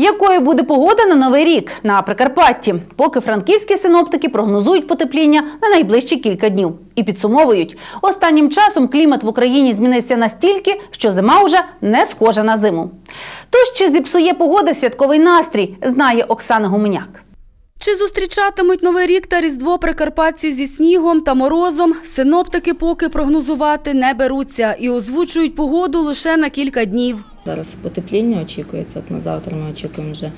Якою буде погода на новий рік на Прикарпатті? Поки франківські синоптики прогнозують потепління на найближчі кілька днів і підсумовують, останнім часом клімат в Україні змінився настільки, що зима вже не схожа на зиму. Тож чи зіпсує погода святковий настрій, знає Оксана Гуменяк. Чи зустрічатимуть новий рік та різдво прикарпатці зі снігом та морозом? Синоптики поки прогнозувати не беруться і озвучують погоду лише на кілька днів. Зараз потепління очікується. От на завтра ми очікуємо вже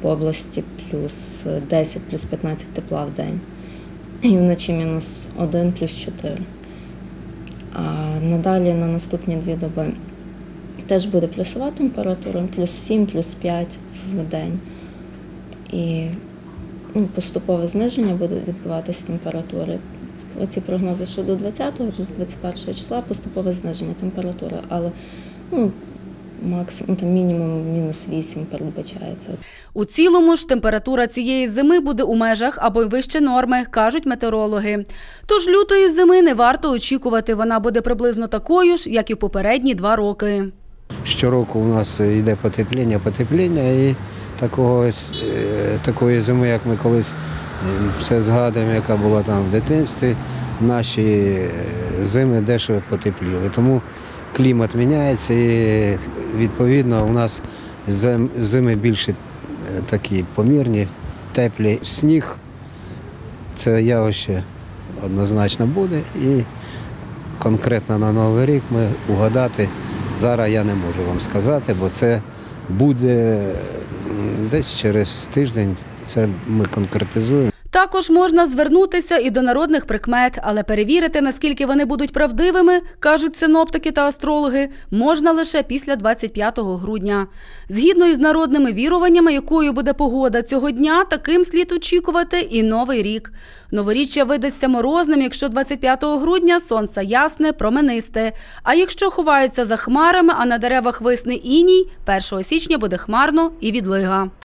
по області плюс 10, плюс 15 тепла в день. І вночі мінус 1, плюс 4. А надалі на наступні дві доби теж буде плюсова температура, плюс 7, плюс 5 в день. І ну, поступове зниження буде відбуватися температури. Оці прогнози, що до 20-го, до 21 числа поступове зниження температури, але ну, максимум там мінімум мінус 8 передбачається. У цілому ж температура цієї зими буде у межах або й вище норми, кажуть метеорологи. Тож лютої зими не варто очікувати. Вона буде приблизно такою ж, як і попередні два роки. Щороку у нас йде потепління, потепління і такого, е, такої зими, як ми колись все згадуємо, яка була там в дитинстві, наші е, зими дещо потепліли. Тому клімат міняється і відповідно у нас зими більше е, такі помірні, теплі. Сніг це явище однозначно буде і конкретно на Новий рік ми угадати зараз я не можу вам сказати, бо це буде десь через тиждень. Це ми конкретизуємо. Також можна звернутися і до народних прикмет, але перевірити, наскільки вони будуть правдивими, кажуть синоптики та астрологи, можна лише після 25 грудня. Згідно із народними віруваннями, якою буде погода цього дня, таким слід очікувати і новий рік. Новоріччя видасться морозним, якщо 25 грудня сонце ясне, променисте. А якщо ховаються за хмарами, а на деревах висне іній, 1 січня буде хмарно і відлига.